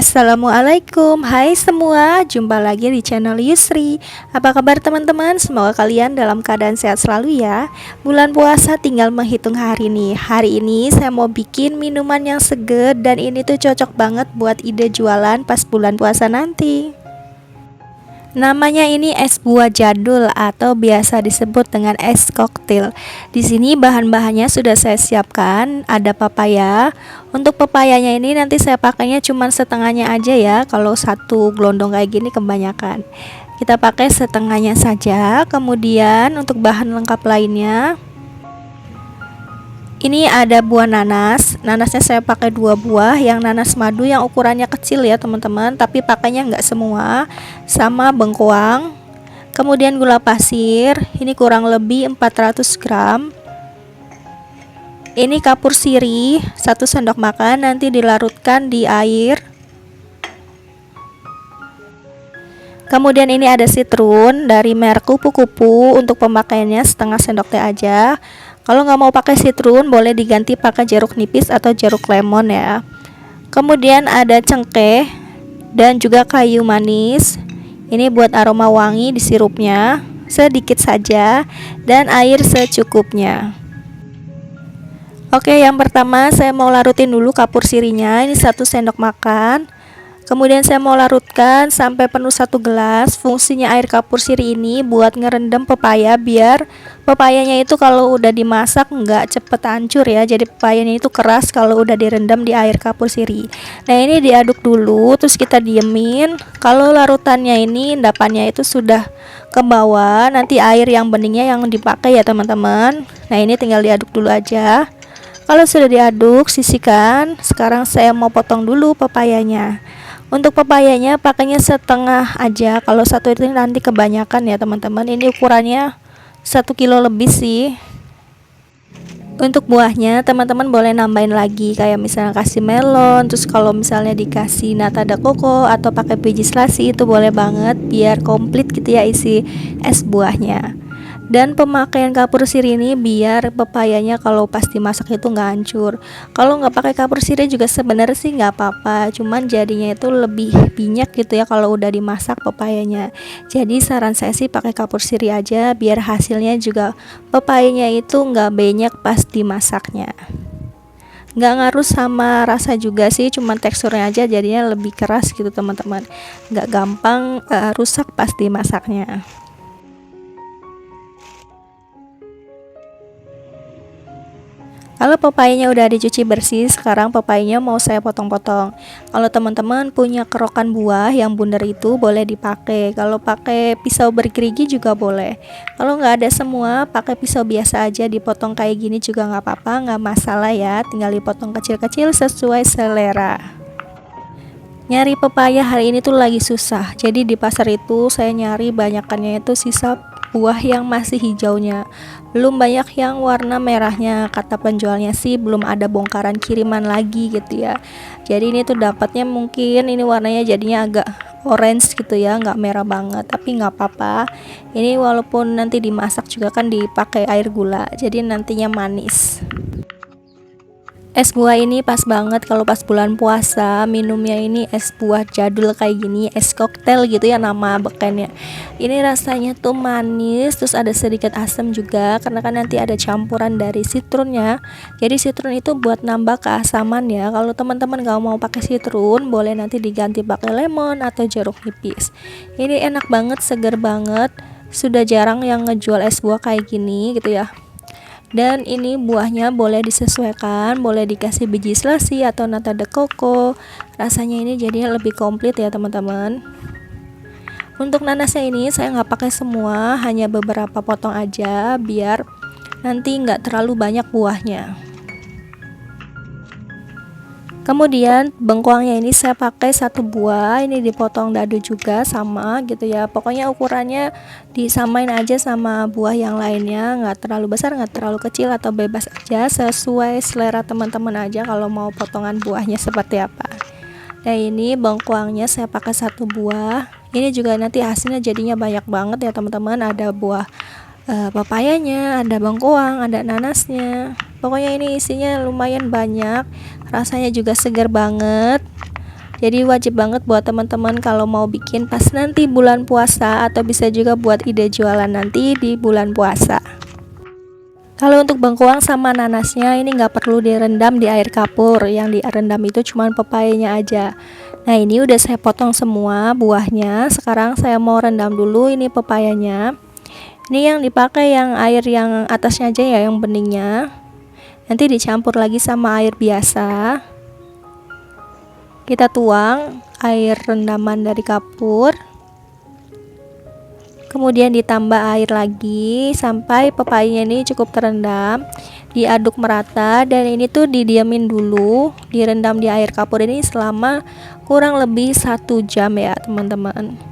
Assalamualaikum, hai semua, jumpa lagi di channel Yusri. Apa kabar teman-teman? Semoga kalian dalam keadaan sehat selalu ya. Bulan puasa tinggal menghitung hari nih. Hari ini saya mau bikin minuman yang seger Dan ini tuh cocok banget buat ide jualan pas bulan puasa nanti Namanya ini es buah jadul atau biasa disebut dengan es koktil. Di sini bahan-bahannya sudah saya siapkan, ada papaya. Untuk papayanya ini nanti saya pakainya cuma setengahnya aja ya. Kalau satu gelondong kayak gini kebanyakan. Kita pakai setengahnya saja. Kemudian untuk bahan lengkap lainnya ini ada buah nanas. Nanasnya saya pakai dua buah. Yang nanas madu yang ukurannya kecil ya teman-teman. Tapi pakainya nggak semua. Sama bengkoang kemudian gula pasir. Ini kurang lebih 400 gram. Ini kapur siri satu sendok makan. Nanti dilarutkan di air. Kemudian ini ada citrun dari merek kupu-kupu. Untuk pemakaiannya setengah sendok teh aja kalau nggak mau pakai citrun, boleh diganti pakai jeruk nipis atau jeruk lemon ya. Kemudian ada cengkeh dan juga kayu manis. Ini buat aroma wangi di sirupnya, sedikit saja dan air secukupnya. Oke, yang pertama saya mau larutin dulu kapur sirinya. Ini satu sendok makan. Kemudian saya mau larutkan sampai penuh satu gelas. Fungsinya air kapur siri ini buat ngerendam pepaya biar pepayanya itu kalau udah dimasak nggak cepet hancur ya. Jadi pepayanya itu keras kalau udah direndam di air kapur siri. Nah ini diaduk dulu, terus kita diemin. Kalau larutannya ini endapannya itu sudah ke bawah, nanti air yang beningnya yang dipakai ya teman-teman. Nah ini tinggal diaduk dulu aja. Kalau sudah diaduk, sisihkan. Sekarang saya mau potong dulu pepayanya. Untuk pepayanya pakainya setengah aja. Kalau satu itu nanti kebanyakan ya teman-teman. Ini ukurannya satu kilo lebih sih. Untuk buahnya teman-teman boleh nambahin lagi kayak misalnya kasih melon, terus kalau misalnya dikasih nata de coco atau pakai biji selasi itu boleh banget biar komplit gitu ya isi es buahnya dan pemakaian kapur siri ini biar pepayanya kalau pas dimasak itu nggak hancur. Kalau nggak pakai kapur siri juga sebenarnya sih nggak apa-apa cuman jadinya itu lebih minyak gitu ya kalau udah dimasak pepayanya. Jadi saran saya sih pakai kapur siri aja biar hasilnya juga pepayanya itu nggak banyak pas dimasaknya. Nggak ngaruh sama rasa juga sih cuman teksturnya aja jadinya lebih keras gitu teman-teman. Nggak gampang uh, rusak pas dimasaknya Kalau pepayanya udah dicuci bersih, sekarang pepayanya mau saya potong-potong. Kalau teman-teman punya kerokan buah yang bundar itu boleh dipakai. Kalau pakai pisau bergerigi juga boleh. Kalau nggak ada semua, pakai pisau biasa aja dipotong kayak gini juga nggak apa-apa, nggak masalah ya. Tinggal dipotong kecil-kecil sesuai selera. Nyari pepaya hari ini tuh lagi susah. Jadi di pasar itu saya nyari banyakannya itu sisa buah yang masih hijaunya. Belum banyak yang warna merahnya kata penjualnya sih belum ada bongkaran kiriman lagi gitu ya. Jadi ini tuh dapatnya mungkin ini warnanya jadinya agak orange gitu ya nggak merah banget tapi nggak apa-apa. Ini walaupun nanti dimasak juga kan dipakai air gula jadi nantinya manis Es buah ini pas banget kalau pas bulan puasa minumnya ini es buah jadul kayak gini es koktel gitu ya nama bekannya. Ini rasanya tuh manis terus ada sedikit asam juga karena kan nanti ada campuran dari citrunnya jadi citron itu buat nambah keasaman ya. Kalau teman-teman gak mau pakai citrun boleh nanti diganti pakai lemon atau jeruk nipis. Ini enak banget seger banget. Sudah jarang yang ngejual es buah kayak gini gitu ya dan ini buahnya boleh disesuaikan boleh dikasih biji selasi atau nata de coco. Rasanya ini jadinya lebih komplit ya teman-teman. Untuk nanasnya ini saya nggak pakai semua hanya beberapa potong aja biar nanti nggak terlalu banyak buahnya kemudian bengkoangnya ini saya pakai satu buah ini dipotong dadu juga sama gitu ya. Pokoknya ukurannya disamain aja sama buah yang lainnya. Nggak terlalu besar nggak terlalu kecil atau bebas aja. Sesuai selera teman-teman aja kalau mau potongan buahnya seperti apa. Nah ini bengkoangnya saya pakai satu buah. Ini juga nanti hasilnya jadinya banyak banget ya teman-teman. Ada buah uh, papayanya ada bengkoang ada nanasnya. Pokoknya ini isinya lumayan banyak rasanya juga segar banget. Jadi wajib banget buat teman-teman kalau mau bikin pas nanti bulan puasa atau bisa juga buat ide jualan nanti di bulan puasa. Kalau untuk bengkoang sama nanasnya ini nggak perlu direndam di air kapur. Yang direndam itu cuma pepayanya aja. Nah ini udah saya potong semua buahnya. Sekarang saya mau rendam dulu ini pepayanya Ini yang dipakai yang air yang atasnya aja ya yang beningnya Nanti dicampur lagi sama air biasa. Kita tuang air rendaman dari kapur. Kemudian ditambah air lagi sampai pepayanya ini cukup terendam. Diaduk merata dan ini tuh didiamin dulu direndam di air kapur ini selama kurang lebih satu jam ya teman-teman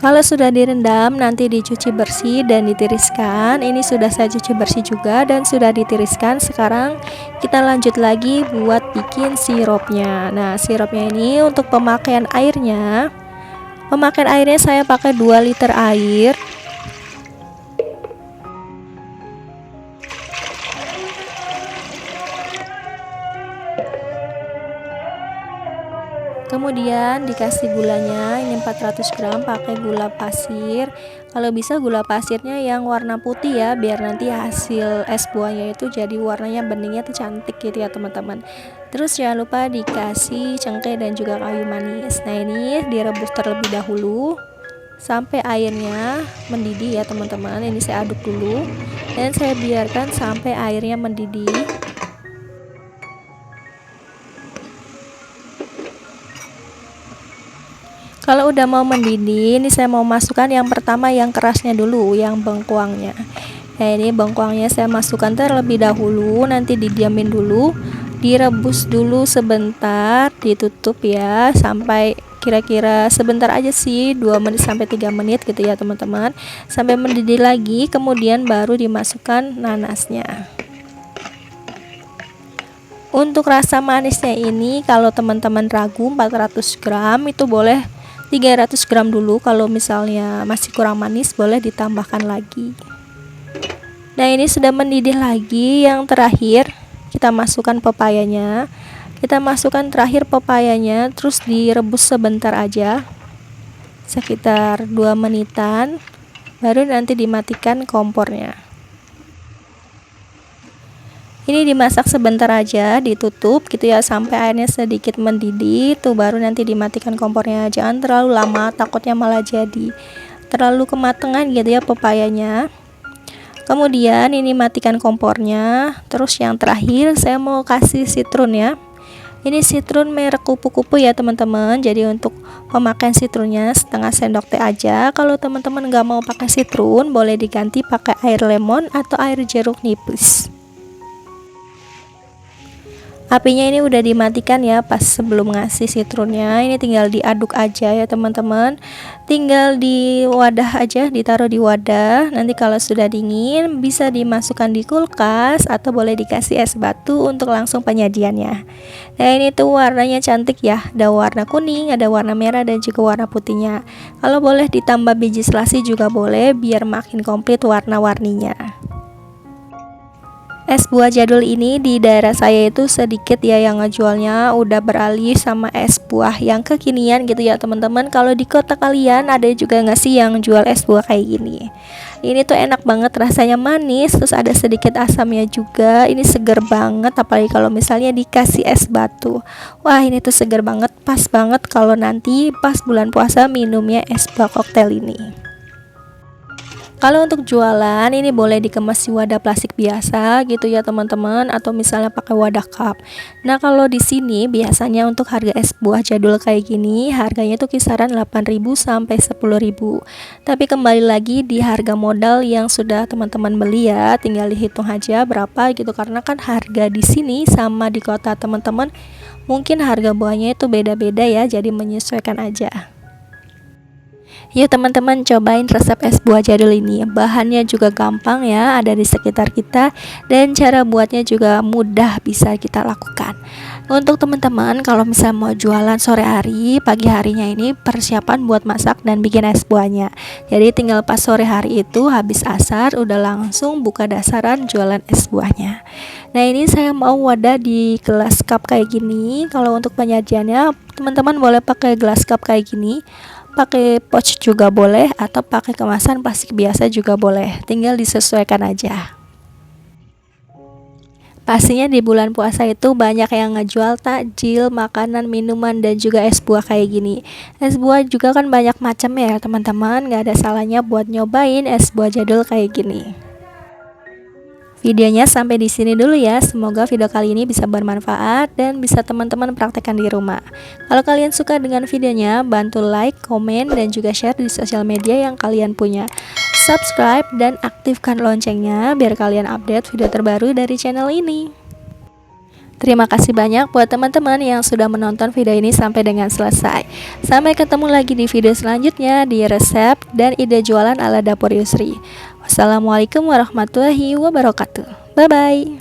Kalau sudah direndam, nanti dicuci bersih dan ditiriskan. Ini sudah saya cuci bersih juga dan sudah ditiriskan. Sekarang kita lanjut lagi buat bikin sirupnya. Nah, sirupnya ini untuk pemakaian airnya Pemakaian airnya saya pakai 2 liter air kemudian dikasih gulanya ini 400 gram pakai gula pasir. Kalau bisa gula pasirnya yang warna putih ya biar nanti hasil es buahnya itu jadi warnanya beningnya tuh cantik gitu ya teman-teman. Terus jangan lupa dikasih cengkeh dan juga kayu manis. Nah ini direbus terlebih dahulu sampai airnya mendidih ya teman-teman. Ini saya aduk dulu dan saya biarkan sampai airnya mendidih kalau udah mau mendidih ini saya mau masukkan yang pertama yang kerasnya dulu yang bengkuangnya. Nah ini bengkuangnya saya masukkan terlebih dahulu nanti didiamin dulu direbus dulu sebentar ditutup ya sampai kira-kira sebentar aja sih 2 menit sampai 3 menit gitu ya teman-teman. Sampai mendidih lagi kemudian baru dimasukkan nanasnya. Untuk rasa manisnya ini kalau teman-teman ragu 400 gram itu boleh 300 gram dulu. Kalau misalnya masih kurang manis boleh ditambahkan lagi. Nah ini sudah mendidih lagi. Yang terakhir kita masukkan pepayanya. Kita masukkan terakhir pepayanya terus direbus sebentar aja. Sekitar 2 menitan baru nanti dimatikan kompornya ini dimasak sebentar aja ditutup gitu ya sampai airnya sedikit mendidih tuh baru nanti dimatikan kompornya. Jangan terlalu lama takutnya malah jadi terlalu kematangan gitu ya pepayanya. Kemudian ini matikan kompornya. Terus yang terakhir saya mau kasih citrun ya. Ini citrun merek kupu-kupu ya teman-teman. Jadi untuk pemakaian citrunnya setengah sendok teh aja. Kalau teman-teman nggak mau pakai citrun boleh diganti pakai air lemon atau air jeruk nipis apinya ini udah dimatikan ya pas sebelum ngasih citrunnya ini tinggal diaduk aja ya teman-teman. Tinggal di wadah aja ditaruh di wadah. Nanti kalau sudah dingin bisa dimasukkan di kulkas atau boleh dikasih es batu untuk langsung penyajiannya. Nah ini tuh warnanya cantik ya. Ada warna kuning ada warna merah dan juga warna putihnya. Kalau boleh ditambah biji selasi juga boleh biar makin komplit warna-warninya es buah jadul ini di daerah saya itu sedikit ya yang ngejualnya. Udah beralih sama es buah yang kekinian gitu ya teman-teman. Kalau di kota kalian ada juga nggak sih yang jual es buah kayak gini? Ini tuh enak banget rasanya manis terus ada sedikit asamnya juga. Ini seger banget apalagi kalau misalnya dikasih es batu. Wah ini tuh seger banget pas banget kalau nanti pas bulan puasa minumnya es buah koktail ini kalau untuk jualan ini boleh dikemas di wadah plastik biasa gitu ya teman-teman atau misalnya pakai wadah cup. Nah, kalau di sini biasanya untuk harga es buah jadul kayak gini harganya tuh kisaran 8.000 sampai 10.000. Tapi kembali lagi di harga modal yang sudah teman-teman beli ya, tinggal dihitung aja berapa gitu karena kan harga di sini sama di kota teman-teman mungkin harga buahnya itu beda-beda ya, jadi menyesuaikan aja. Yuk teman-teman cobain resep es buah jadul ini. Bahannya juga gampang ya ada di sekitar kita Dan cara buatnya juga mudah bisa kita lakukan. Untuk teman-teman kalau misalnya mau jualan sore hari Pagi harinya ini persiapan buat masak dan bikin es buahnya. Jadi tinggal pas sore hari itu habis asar udah langsung buka dasaran jualan es buahnya. Nah ini saya mau wadah di gelas cup kayak gini. Kalau untuk penyajiannya teman-teman boleh pakai gelas cup kayak gini pakai pouch juga boleh atau pakai kemasan plastik biasa juga boleh tinggal disesuaikan aja Pastinya di bulan puasa itu banyak yang ngejual takjil, makanan, minuman, dan juga es buah kayak gini. Es buah juga kan banyak macam ya teman-teman, gak ada salahnya buat nyobain es buah jadul kayak gini. Videonya sampai di sini dulu ya. Semoga video kali ini bisa bermanfaat dan bisa teman-teman praktekkan di rumah. Kalau kalian suka dengan videonya, bantu like, komen, dan juga share di sosial media yang kalian punya subscribe dan aktifkan loncengnya biar kalian update video terbaru dari channel ini. Terima kasih banyak buat teman-teman yang sudah menonton video ini sampai dengan selesai. Sampai ketemu lagi di video selanjutnya di resep dan ide jualan ala dapur Yusri. Wassalamualaikum warahmatullahi wabarakatuh. Bye bye.